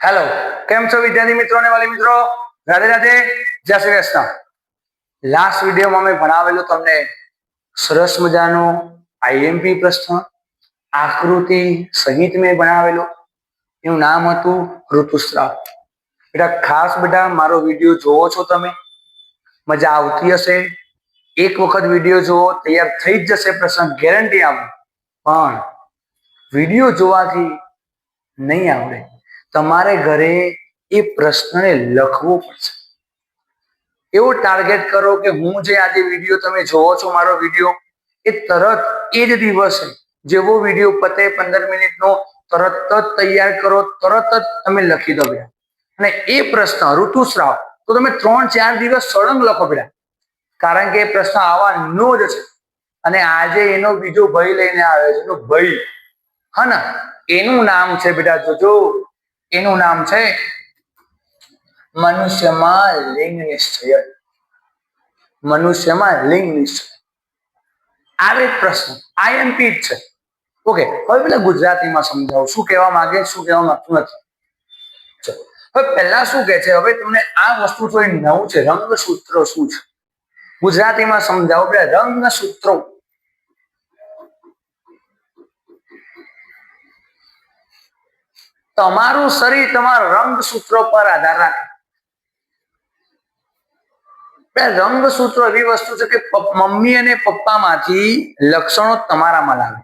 Hello કેમ છો વિદ્યાર્થી મિત્રો અને વાલી મિત્રો? રાધે રાધે. જય શ્રી કૃષ્ણ. લાસ્ટ વિડીયોમાં મેં ભણાવેલું તમને સરસ મજાનો આઈએમપી પ્રશ્ન, આકૃતિ સહિત મેં ભણાવેલું. એનું નામ હતું ઋતુસ્રાવ. બેટા ખાસ બેટા મારો વીડિયો જોવો છો તમે. મજા આવતી હશે. એક વખત વીડિયો જોવો તૈયાર થઈ જ જશે પ્રશ્ન, ગેરંટી આપું. પણ વીડિયો જોવાથી નહીં આવડે. તમારે ઘરે એ પ્રશ્નને લખવો પડશે. એવો ટાર્ગેટ કરો કે હું જે આજે વીડિયો તમે જોવો છો, મારો વીડિયો એ તરત એ જ દિવસે જેવો વીડિયો પતે પંદર મિનિટનો, તરત જ તૈયાર કરો, તરત જ તમે લખી દો બેટા અને એ પ્રશ્ન ઋતુસ્રાવ, તો તમે ત્રણ ચાર દિવસ સળંગ લખો બેટા. કારણ કે એ પ્રશ્ન આવવાનો જ છે. અને આજે એનો બીજો ભય લઈને આવ્યો છે, એનો ભય. હા ને? એનું નામ છે બેટા જોજો એનું નામ છે મનુષ્યમાં લિંગ નિશ્ચય. મનુષ્યમાં લિંગ નિશ્ચય. આવે પ્રશ્ન. આઈએમપી જ છે. ઓકે હવે પેલા ગુજરાતીમાં સમજાવું. શું કહેવા માંગે, શું કહેવા માંગતું નથી? હવે પહેલા શું કહે છે? હવે તમને આ વસ્તુ થોડી નવું છે. રંગસૂત્રો શું છે? ગુજરાતીમાં સમજાવો. પેલા રંગસૂત્રો. તમારું શરીર તમારા રંગ સૂત્રો પર આધાર રાખે. બે રંગસૂત્રો એવી વસ્તુ છે કે મમ્મી અને પપ્પામાંથી લક્ષણો તમારામાં લાવે.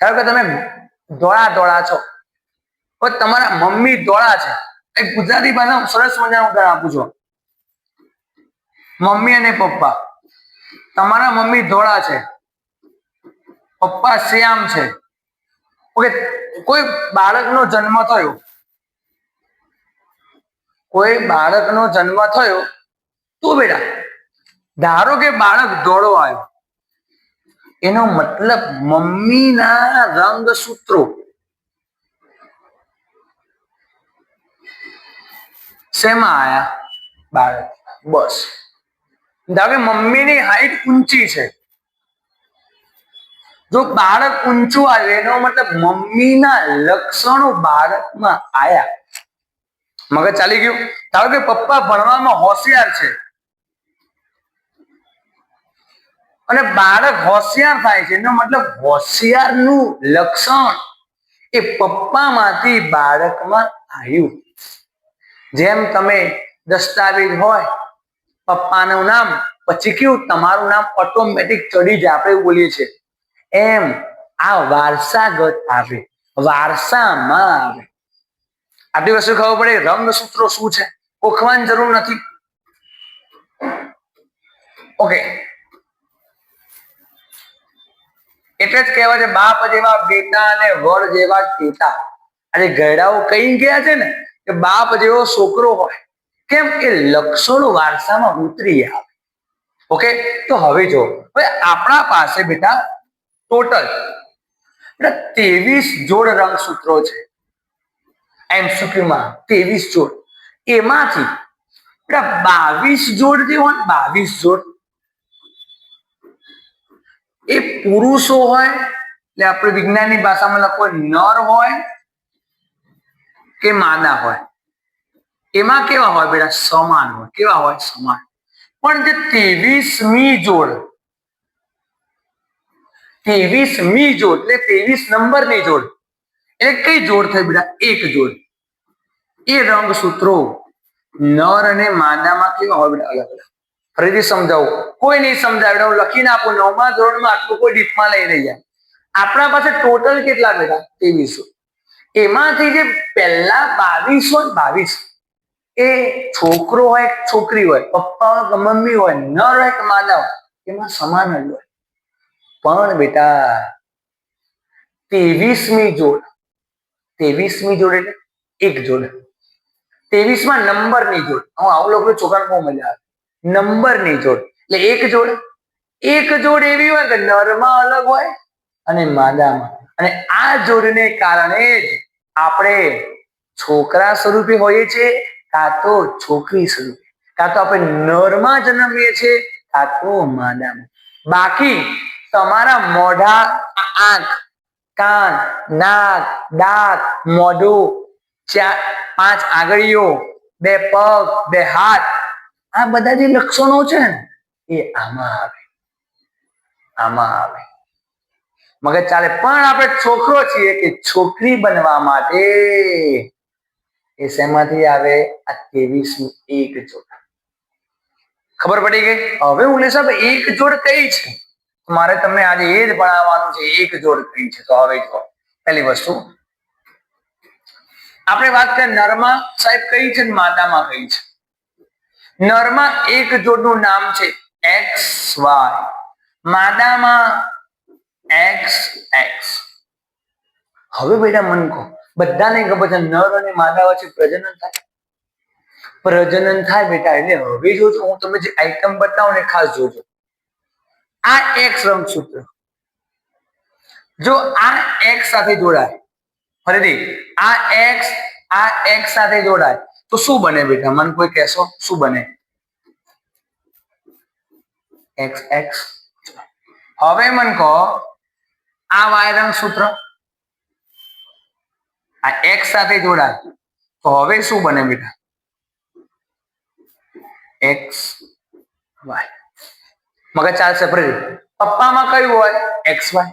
ધારો કે તમે, ધોળા ધોળા છો. પણ તમારા મમ્મી ધોળા છે. એક ગુજરાતી ભાષા સરસ મજાનું ઉદાહરણ આપું છું. મમ્મી અને પપ્પા. તમારા મમ્મી ધોળા છે. પપ્પા શ્યામ છે. ઓકે કોઈ બાળકનો જન્મ થયો. કોઈ બાળકનો જન્મ થયો તો બેટા, ધારો કે બાળક ધોળો આવ્યો. એનો મતલબ મમ્મીના રંગ સૂત્રો શેમાં આયા? બાળક બસ. ધારો કે મમ્મીની હાઈટ ઊંચી છે. જો બાળક ઊંચું આવે, એનો મતલબ મમ્મીના લક્ષણો બાળકમાં આયા. મગજ ચાલી ગયું. ધારો કે પપ્પા ભણવામાં હોશિયાર છે. અને બાળક હોશિયાર થાય છે, એનો મતલબ હોશિયારનું લક્ષણ એ પપ્પામાંથી બાળકમાં આવ્યું. જેમ તમે દસ્તાવેજ હોય, પપ્પાનું નામ, પછી કેવું તમારું નામ ઓટોમેટિક ચડી જાય, આપણે બોલીએ છીએ. એમ આ વારસાગત આવે, વારસામાં આવે. આટલી વસ્તુ ખબર પડે, રંગસૂત્રો શું છે? ઓળખવાની જરૂર નથી. ઓકે. એટલે જ કહેવાય છે, બાપ જેવા બેટા અને વડ જેવા ટેટા આજે ગયડાઓ કઈ ગયા છે ને, કે બાપ જેવો છોકરો હોય. કેમ? કે લક્ષણો વારસામાં ઉતરી આવે. ઓકે? તો હવે જો આપણા પાસે બેટા ટોટલ. ત્રેવીસ જોડ રંગસૂત્રો છે. એમસીક્યુમાં ત્રેવીસ જોડ. એમાંથી, એટલે બાવીસ જોડ જે હોય બાવીસ જોડ. એ પુરુષો હોય, એટલે આપણે વિજ્ઞાનની ભાષામાં લખો નર હોય કે માદા હોય. એમાં કેવા હોય બેટા? સમાન હોય. કેવા હોય? સમાન. પણ જે ત્રેવીસમી જોડ ત્રેવીસમી જોડ એટલે ત્રેવીસ નંબરની જોડ. એટલે કઈ જોડ થઈ બેટા? એક જોડ. એ રંગ સૂત્રો નર અને માદામાં કેવા હોય બેટા? અલગ અલગ. ફરીથી સમજાવું. કોઈ નહીં સમજાવે હું લખીને આપું. નવમા ધોરણમાં આટલું કોઈ ડીપમાં લઈ નહીં જાય. આપણા પાસે ટોટલ કેટલા બેટા? ત્રેવીસો. એમાંથી જે પહેલા બાવીસો બાવીસ, એ છોકરો હોય છોકરી હોય, પપ્પા હોય મમ્મી હોય, નર હોય કે માદા હોય, એમાં સમાન જ હોય. પણ બેટા, ત્રેવીસમી જોડ ત્રેવીસમી જોડ એટલે એક જોડ. ત્રેવીસમાં નંબરની જોડ. હું આવું લોકો છોકરાને બહુ મજા આવે. નંબરની જોડ. એટલે એક જોડ. એક જોડ એવી હોય કે નરમાં અલગ હોય અને માદામાં. અને આ જોડને કારણે જ આપણે છોકરા સ્વરૂપે હોઈએ છીએ, કાં તો છોકરી સ્વરૂપે. કાં તો આપણે નરમાં જન્મીએ છીએ, કાં તો માદામાં. બાકી તમારા મોઢા, આંખ, કાન, નાક, દાંત, મોઢું, ચાર, પાંચ આંગળીઓ, બે પગ, બે હાથ, આ બધા જે લક્ષણો છે ને, એ આમાં આવે. આમાં આવે. મગજ ચાલે. પણ આપણે છોકરો છીએ કે છોકરી બનવા માટે, એ શેમાંથી આવે? આ ત્રેવીસ એક જોડ ખબર પડી ગઈ? હવે હું સાહેબ એક જોડ કઈ છે? મારે તમને આજે એ જ ભણાવવાનું છે, એક જોડ કઈ છે. તો હવે જો, પહેલી વસ્તુ. આપણે વાત કરીએ નરમાં સાહેબ કઈ છે માદામાં કઈ છે? નરમાં એક જોડનું નામ છે એક્સ વાય. માદામાં એક્સ એક્સ. હવે બેટા મન કહો, બધાને ખબર છે નર અને માદા વચ્ચે પ્રજનન થાય? પ્રજનન થાય બેટા, એટલે હવે જોજો, હું તમે જે આઈટમ બતાવું ને ખાસ જોજો. આ એક્સ રંગસૂત્ર. જો આ એક્સ સાથે જોડાય, ફરીથી, આ એક્સ આ એક્સ સાથે જોડાય, તો શું બને બેટા? મન કોઈ કહેશો? શું બને? એક્સ એક્સ હવે મન કહો, આ વાય રંગસૂત્ર આ એક્સ સાથે જોડાય, તો હવે શું બને બેટા? એક્સ વાય મગજ ચાલશે ફરી પપ્પામાં કયું હોય? X Y.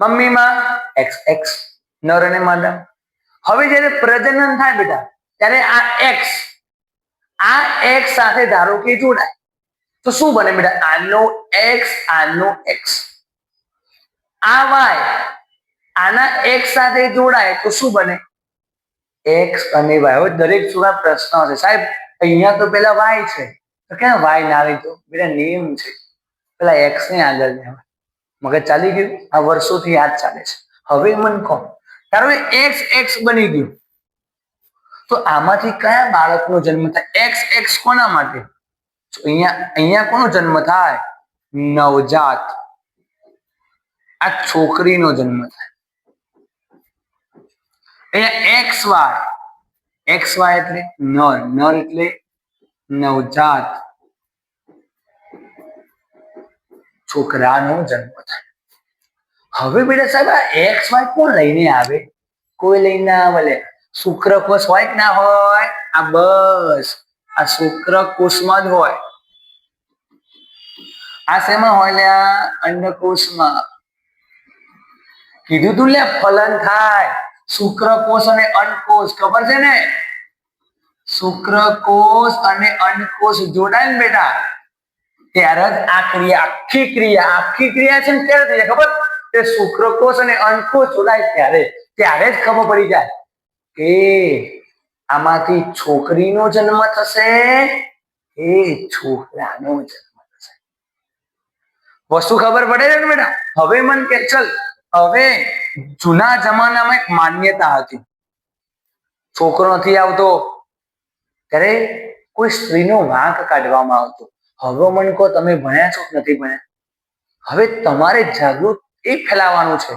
મમ્મીમાં X X. નર અને માદા. હવે જ્યારે પ્રજનન થાય બેટા, ત્યારે આ એક્સ આ એક્સ સાથે ધારો કે જોડાય. તો શું બને બેટા? આનો એક્સ આનો એક્સ. આ વાય આના એક્સ સાથે જોડાય તો શું બને? એક્સ અને વાય. હવે દરેક સુરા પ્રશ્ન હશે સાહેબ, અહીંયા તો પેલા વાય છે. તો ક્યાં વાય ના લીધો બેટા નિયમ છે. પેલા એક્સની આગળ લેવાય મગજ ચાલી ગયું? આ વર્ષોથી યાદ ચાલે છે. હવે મને કહો. ધારો એક્સ એક્સ બની ગયું. તો આમાંથી કયા બાળકનો જન્મ થાય? એક્સ એક્સ કોના માટે? અહીંયા અહીંયા કોનો જન્મ થાય? નવજાત. આ છોકરીનો જન્મ થાય. અહીંયા એક્સ વાય એક્સ વાય એટલે નર. નર એટલે નવજાત. છોકરાનો જન્મ થાય. હવે બેટા સાહેબ, આ એક્સ વાય કોણ લઈને આવે? કોઈ લઈને ના આવે શુક્રકોષ હોય કે ના હોય? આ બસ. આ શુક્રકોષમાં જ હોય. આ શેમાં હોય લે? અંડકોષમાં કીધું તું લે, ફલન થાય. શુક્રકોષ અને અંડકોષ ખબર છે ને? શુક્રકોષ અને અંડકોષ જોડાય ને બેટા. ત્યારે જ આ ક્રિયા, આખી ક્રિયા આખી ક્રિયા છે ને ત્યારે થઈ જાય, ખબર? કે શુક્રકોષ અને અંડકોષ જોડાય ત્યારે ત્યારે જ ખબર પડી જાય કે આમાંથી છોકરીનો જન્મ થશે, એ છોકરાનો જન્મ થશે. વસ્તુ ખબર પડે છે ને બેટા? હવે મન કે, ચલ, હવે જૂના જમાનામાં એક માન્યતા હતી. છોકરો નથી આવતો, ત્યારે કોઈ સ્ત્રીનો વાંક કાઢવામાં આવતો. હવે મન કહો, તમે ભણ્યા છો નથી ભણ્યા? હવે તમારે જાગૃત એ ફેલાવવાનું છે.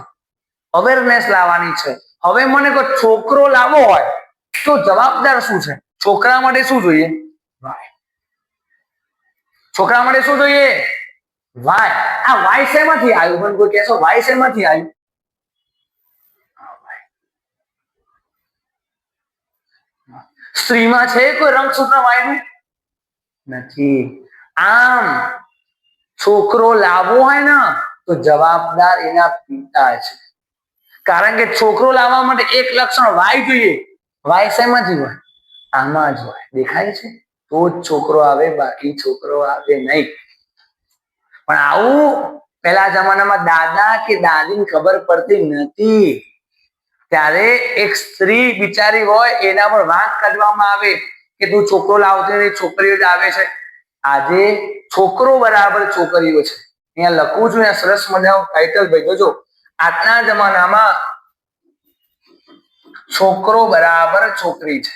અવેરનેસ લાવવાની છે. હવે મને કહો, છોકરો લાવવો હોય તો જવાબદાર શું છે? છોકરા માટે શું જોઈએ? વાય છોકરા માટે શું જોઈએ? વાય આ વાય શેમાંથી આવ્યું? મને કોઈ કહેશો વાય શેમાંથી આવ્યું? સ્ત્રીમાં છે કોઈ રંગસૂત્ર વાયનું નથી. આમ છોકરો લાવવો હોય ને, તો જવાબદાર એના પિતા છે. કારણ કે છોકરો લાવવા માટે એક લક્ષણ વાય જોઈએ? વાય જ હોય? આમાં જ હોય. દેખાય છે? તો જ છોકરો આવે, બાકી છોકરો આવે નહીં. પણ આવું પેલા જમાનામાં દાદા કે દાદીને ખબર પડતી નથી. ત્યારે એક સ્ત્રી બિચારી હોય, એના પર વાંક કાઢવામાં આવે કે તું છોકરો લાવતી નહીં છોકરીઓ જ આવે છે. આજે છોકરો બરાબર છોકરીઓ છે. અહીંયા લખું છું, અહીંયા સરસ મજાનું ટાઇટલ ભાઈ જોજો આજના જમાનામાં છોકરો બરાબર છોકરી છે.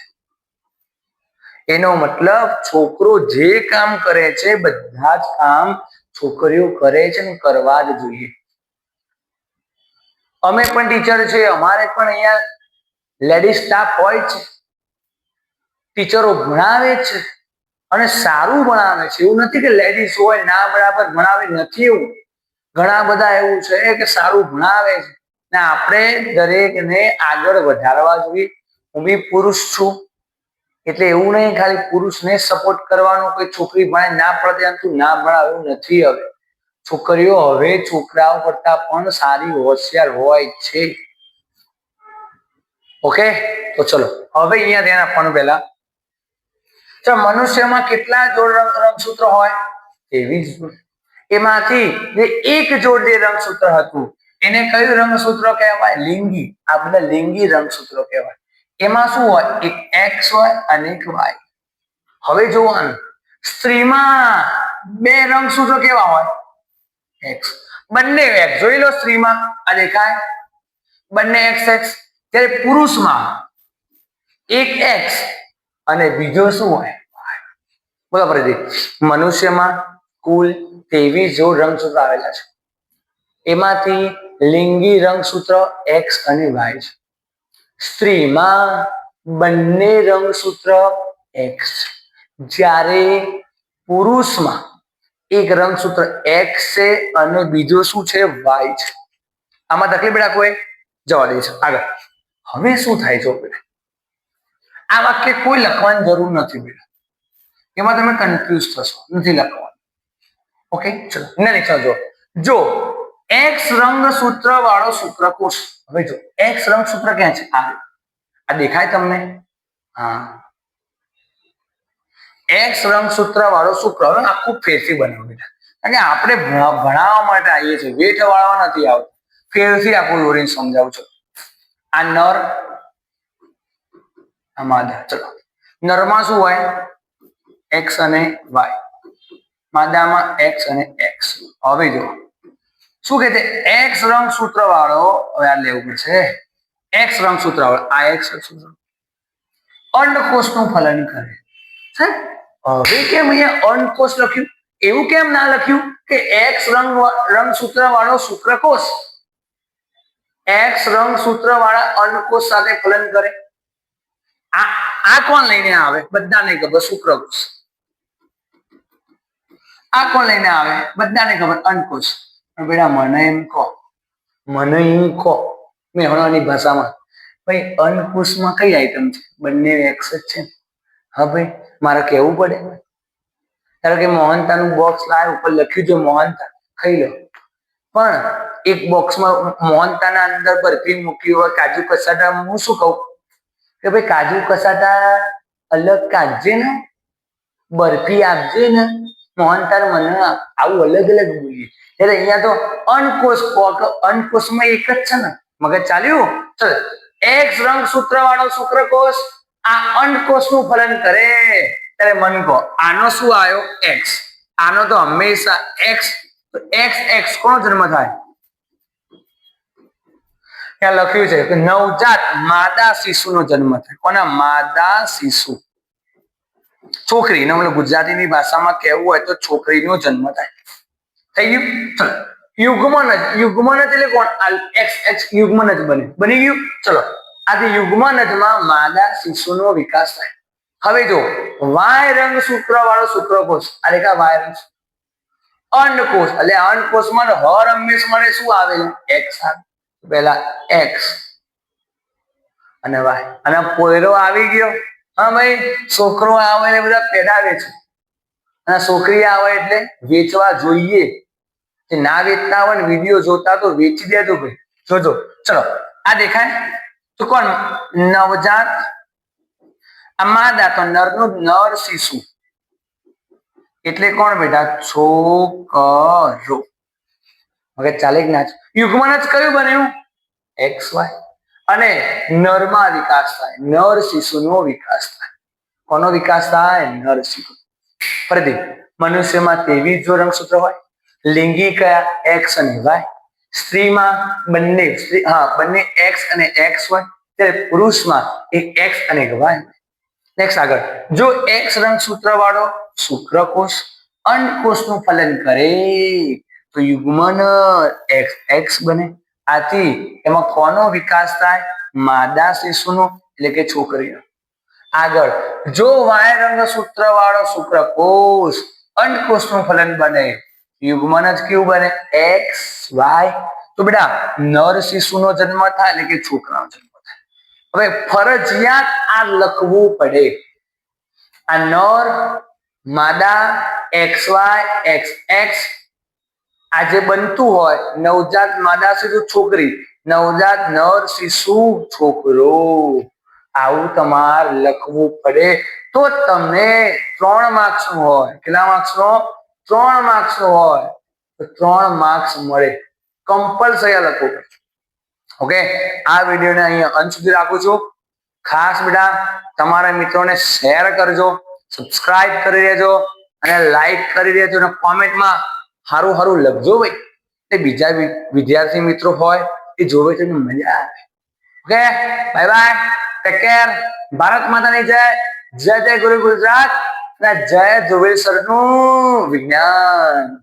એનો મતલબ છોકરો જે કામ કરે છે, બધા જ કામ છોકરીઓ કરે છે ને કરવા જ જોઈએ. અમે પણ ટીચર છે અમારે પણ અહીંયા લેડીઝ સ્ટાફ હોય છે. ટીચરો ભણાવે છે. અને સારું ભણાવે છે. એવું નથી કે લેડીઝ હોય, ના બરાબર ભણાવે, નથી એવું. ઘણા બધા એવું છે કે સારું ભણાવે છે. ને આપણે દરેકને આગળ વધારવા જોઈએ. હું બી પુરુષ છું. એટલે એવું નહીં ખાલી પુરુષને સપોર્ટ કરવાનો કોઈ છોકરી ભણે ના પડે, તું ના ભણાવે નથી હવે. છોકરીઓ હવે છોકરાઓ કરતા પણ સારી હોશિયાર હોય છે. ઓકે? તો ચલો. હવે અહીંયા ધ્યાન આપવાનું પહેલા. તો મનુષ્યમાં કેટલા જોડ રંગ રંગસૂત્ર હોય? જ જોડ. એમાંથી જે એક જોડ જે રંગસૂત્ર હતું, એને કયું રંગસૂત્ર કહેવાય? લિંગી. આ બધા લિંગી રંગસૂત્રો કહેવાય. એમાં શું હોય? એક એક્સ હોય અને એક વાય. હવે જોવાનું. સ્ત્રીમાં બે રંગસૂત્રો કેવા હોય? એક્સ. બંને એક્સ. જોઈ લો સ્ત્રીમાં. આ દેખાય? બંને એક્સ એક્સ. ત્યારે પુરુષમાં એક એક્સ અને બીજો શું હોય? બોલો પ્રદીપ મનુષ્યમાં કુલ ત્રેવીસ જોડ રંગસૂત્ર આવેલા છે. એમાંથી લિંગી રંગસૂત્ર એક્સ અને વાય છે. સ્ત્રીમાં બંને રંગસૂત્ર એક્સ છે. જ્યારે પુરુષમાં એક રંગસૂત્ર એક્સ છે અને બીજો શું છે? વાય છે. આમાં તકલીફ બેટા કોઈ જવા દે છે આગળ. હવે શું થાય છે? આ વાક્ય કોઈ લખવાની જરૂર નથી બેટા એમાં તમે કન્ફ્યુઝ થશો. નથી લખવાનું. ઓકે ચલો. નેક્સ્ટ જો જો એક્સ રંગસૂત્ર વાળો સૂત્રકોષ હવે જો એક્સ રંગસૂત્ર ક્યાં છે? આ આ દેખાય તમને? હા. એક્સ રંગસૂત્ર વાળો સૂત્ર આખું ફેરથી બનાવ્યું બેટા કારણ કે આપણે ભણાવવા માટે આવીએ છીએ. વેઠ વાળવા નથી આવતું. ફેરથી આખું દોરીને સમજાવું છું. આ નર આ માદા ચલો. નરમાં શું હોય? એક્સ અને વાય માદામાં એક્સ અને એક્સ હવે જો શું કે એક્સ રંગસૂત્ર વાળો હવે આ લેવું પડશે. એક્સ રંગસૂત્ર વાળો આ એક્સ રંગસૂત્ર અંડકોષનું ફલન કરે. છે હવે કેમ અહીંયા અંડકોષ લખ્યું? એવું કેમ ના લખ્યું કે એક્સ રંગ રંગ સૂત્ર વાળો શુક્રકોષ એક્સ રંગ સૂત્ર વાળા અંડકોષ સાથે ફલન કરે. આ આ કોણ લઈને આવે? બધાને ખબર, શુક્રકોષ. આ કોણ લઈને આવે? બધાને ખબર અંકુશ બેડા મને એમ કહો. મને એમ કહો. મેહણાની ભાષામાં. ભાઈ અંકુશમાં કઈ આઈટમ છે? બંને એક્સ જ છે હા ભાઈ, મારે કહેવું પડે? ધારો કે મોહનતાનું બોક્સ લાવે ઉપર લખ્યું છે મોહનતા ખાઈ લો. પણ એક બોક્સમાં મોહનતાના અંદર બરફી મૂકી હોય, કાજુ કસાટા હું શું કહું? કે ભાઈ કાજુ કસાટા અલગ કાઢજે ને, બરફી આપજે ને મોહનતાર મને આપ. આવું અલગ અલગ બોલીએ. એટલે અહીંયા તો અનકોષ અનકોષમાં એક જ છે ને. મગજ ચાલ્યું? ચલ. એક્સ રંગ સૂત્ર વાળો શુક્રકોષ આ અંડકોષનું ફલન કરે. ત્યારે મન કહો, આનો શું આવ્યો? એક્સ આનો તો હંમેશા એક્સ એક્સ એક્સ કોનો જન્મ થાય? ત્યાં લખ્યું છે કે નવજાત માદા શિશુનો જન્મ થાય. કોના? માદા શિશુ. છોકરી ગુજરાતીની ભાષામાં કહેવું હોય તો છોકરીનો જન્મ થાય. થઈ ગયું? યુગ્મન જ યુગમન જ એટલે કોણ? એક્સ એક્સ યુગમન જ બને. બની ગયું? ચલો. આજે યુગમન જ માં માદા શિશુનો વિકાસ થાય. હવે જો વાય રંગ શુક્ર વાળો શુક્રકોષ આ રેખા વાય રંગ અંડકોષ એટલે અંડકોષમાં હર હંમેશ મને શું આવેલું? એક્સ આવે. પેલા એક્સ અને વાય અને પોયરો આવી ગયો. હા ભાઈ, છોકરો આવે એટલે બધા પેડાવે છે. અને છોકરી આવે એટલે વેચવા જોઈએ. કે ના વેચતા હોય ને વીડિયો જોતા તો વેચી દેજો ભાઈ. જોજો. ચલો, આ દેખાય? તો કોણ? નવજાત. આ માદા તો નરનું નર શિશુ. એટલે કોણ બેટા? છોકરો. હવે ચાલે ના યુગમાં જ કયું બન્યું? એક્સ વાય અને નરમાં વિકાસ થાય. નર શિશુનો વિકાસ થાય. કોનો વિકાસ થાય? નર શિશુ. ફરીથી, મનુષ્યમાં તેવીસ જો રંગસૂત્ર હોય. લિંગી કયા? એક્સ અને વાય સ્ત્રીમાં બંને, સ્ત્રી, હા, બંને એક્સ અને એક્સ હોય ત્યારે પુરુષમાં એ એક્સ અને વાય નેક્સ્ટ આગળ. જો એક્સ રંગસૂત્ર વાળો શુક્રકોષ અંડકોષનું ફલન કરે તો યુગ્મન, એક્સ બને. આથી એમાં કોનો વિકાસ થાય? માદા શિશુનો, એટલે કે છોકરીનો. આગળ, જો વાય રંગસૂત્ર વાળો શુક્રકોષ અંડકોષનું ફલન બને, યુગ્મન જ કેવું બને? X, Y. તો બેટા, નર શિશુનો જન્મ થાય, એટલે કે છોકરાનો જન્મ થાય. હવે ફરજિયાત આ લખવું પડે. આ નર, માદા, એક્સ, વાય, એક્સ એક્સ આ જે બનતું હોય, નવજાત માદા શિશુ છોકરી, નવજાત નર શિશુ છોકરો. આવું તમારે લખવું પડે. તો તમને ત્રણ માર્ક્સ હોય. કેટલા માર્ક્સ નો? ત્રણ માર્ક્સ નો હોય. તો ત્રણ માર્ક્સ મળે. કમ્પલસરી લખવું ઓકે? આ વિડીયોને અહીંયા અંત સુધી રાખું છું. ખાસ બેટા, તમારા મિત્રોને શેર કરજો. સબસ્ક્રાઇબ કરી દેજો. અને લાઈક કરી દેજો. અને કોમેન્ટમાં સારું સારું લખજો ભાઈ. એ બીજા વિદ્યાર્થી મિત્રો હોય, એ જોવે તો મજા આવે. Okay? Bye bye take care Bharat માતાની જય. જય જય ગુરુ ગુજરાત. અને જય ધ્રુવેલ સરનું વિજ્ઞાન.